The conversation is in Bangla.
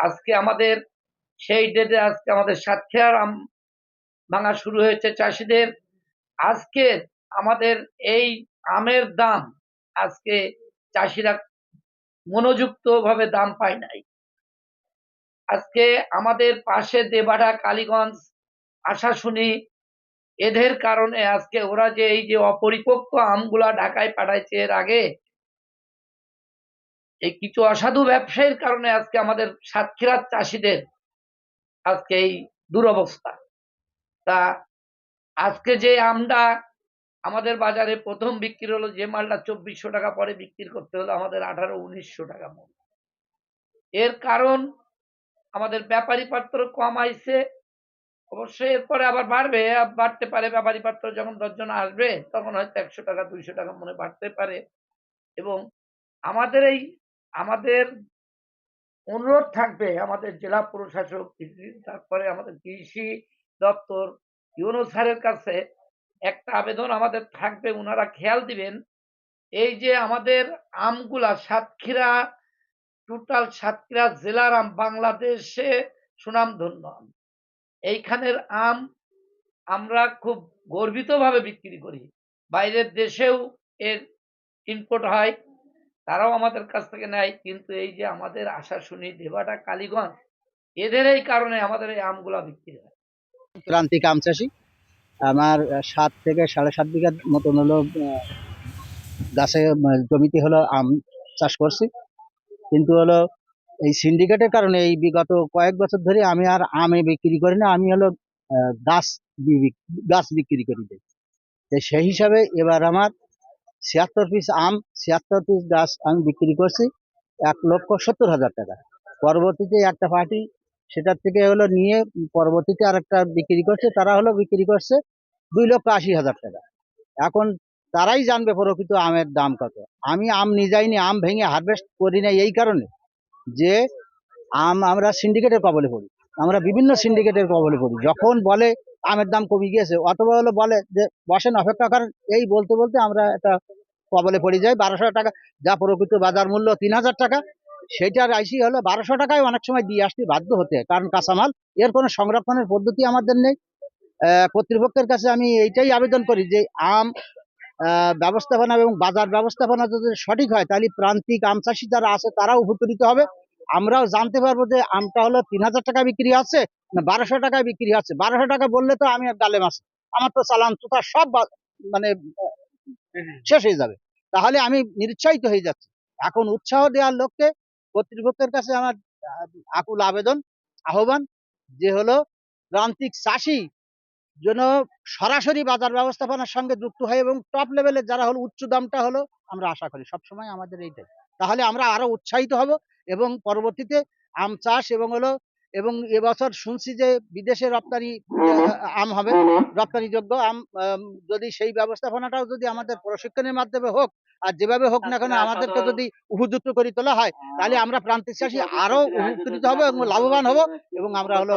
আজকে আমাদের, সেই ডেটে আজকে আমাদের সাতক্ষীরার আম ভাঙা শুরু হয়েছে চাষিদের। আজকে আমাদের এই আমের দাম আজকে চাষিরা মনোযুক্ত ভাবে দাম পায় নাই। আজকে আমাদের পাশে দেবাড়া, কালীগঞ্জ, আশাশুনি, এদের কারণে আজকে ওরা যে এই যে অপরিপক্ক আমগুলা ঢাকায় পাঠাইছে এর আগে এই কিছু অসাধু ব্যবসায়ীর কারণে আজকে আমাদের সাতক্ষীরার চাষিদের আজকে এই দুরবস্থা। তা আজকে যে আমটা আমাদের বাজারে প্রথম বিক্রি হলো, যে মালটা চব্বিশশো টাকা পরে বিক্রি করতে হলো, আমাদের আঠারো উনিশশো টাকা মূল্য। এর কারণ আমাদের ব্যাপারী পাত্র কম আইছে, অবশ্যই এরপরে আবার বাড়বে বাড়তে পারে। ব্যাপারী পাত্র যখন দশজন আসবে, তখন হয়তো একশো টাকা, দুইশো টাকা মনে বাড়তে পারে। এবং আমাদের এই আমাদের অনুরোধ থাকবে আমাদের জেলা প্রশাসক তারপরে আমাদের কৃষি দপ্তর, ইউনো স্যারের কাছে একটা আবেদন আমাদের থাকবে ওনারা খেয়াল দিবেন। এই যে আমাদের আমগুলা, সাতক্ষীরা, টোটাল সাতক্ষীরা জেলার আম বাংলাদেশে সুনামধন্য আম। এইখানের আম আমরা খুব গর্বিতভাবে বিক্রি করি। বাইরের দেশেও এর ইনপুট হয়। তারাও আমাদের কাছ থেকে নেয়। কিন্তু এই যে আমাদের আশা শুনি দেবাটা কালীগঞ্জ, এদের এই কারণে আমাদের এই আমগুলা বিক্রি হয়। প্রান্তিক আম চাষি, আমার সাত থেকে সাড়ে সাত বিঘা মতন হলো গাছে জমিতে হলো আম চাষ করছি। কিন্তু হলো এই সিন্ডিকেটের কারণে এই বিগত কয়েক বছর ধরে আমি আর আমে বিক্রি করি না, আমি হলো গাছ গাছ বিক্রি করি। সেই হিসাবে এবার আমার ছিয়াত্তর পিস আম, ছিয়াত্তর পিস গাছ আমি বিক্রি করছি এক লক্ষ সত্তর হাজার টাকা। পরবর্তীতে একটা পার্টি সেটার থেকে হলো নিয়ে পরবর্তীতে আরেকটা বিক্রি করছে, তারা হলো বিক্রি করছে দুই লক্ষ আশি হাজার টাকা। এখন তারাই জানবে প্রকৃত আমের দাম কত। আমি আম নিজাইনি আম ভেঙে হারভেস্ট করি না এই কারণে যে আম আমরা সিন্ডিকেটের কবলে পড়ি। আমরা বিভিন্ন সিন্ডিকেটের কবলে পড়ি। যখন বলে আমের দাম কমে গিয়েছে। অথবা হলো বলে যে, বসেন, অপেক্ষা করেন। এই বলতে বলতে আমরা একটা কবলে পড়ে যাই। বারোশো টাকা, যা প্রকৃত বাজার মূল্য, তিন হাজার টাকা। সেটার আইসি হলো বারোশো টাকায় অনেক সময় দিয়ে আসতে বাধ্য হতে কারণ কাঁচামাল, এর কোনো সংরক্ষণের পদ্ধতি আমাদের নেই। কর্তৃপক্ষের কাছে আমি এইটাই আবেদন করি যে, আম ব্যবস্থাপনা এবং বাজার ব্যবস্থাপনা যদি সঠিক হয়, তাহলে প্রান্তিক আম চাষি যারা আছে, তারাও উপকৃত হবে। আমরাও জানতে পারব যে আমটা হলো তিন হাজার টাকা বিক্রি আছে না বারোশো টাকায় বিক্রি আছে। বারোশো টাকা বললে তো আমি গালে মাছ আমার তো চালান তুতা সব মানে শেষ হয়ে যাবে। তাহলে আমি নিরুৎসাহিত হয়ে যাচ্ছি। এখন উৎসাহ দেওয়ার লক্ষ্যে কর্তৃপক্ষের কাছে আমার আকুল আবেদন আহ্বান যে হলো প্রান্তিক চাষি যেন সরাসরি বাজার ব্যবস্থাপনার সঙ্গে যুক্ত হয় এবং টপ লেভেলের যারা হলো উচ্চ দামটা হলো আমরা আশা করি সবসময় আমাদের এইটাই। তাহলে আমরা আরও উৎসাহিত হব। এবং পরবর্তীতে আম চাষ এবং হলো এবং এবছর শুনছি যে বিদেশে রপ্তানি আম হবে রপ্তানিযোগ্য আম আম, যদি সেই ব্যবস্থাপনাটাও যদি আমাদের প্রশিক্ষণের মাধ্যমে হোক আর যেভাবে হোক না কেন আমাদেরকে যদি উপযুক্ত করে তোলা হয় তাহলে আমরা প্রান্তিক চাষি আরও উপকৃত হব এবং লাভবান হব এবং আমরা হলো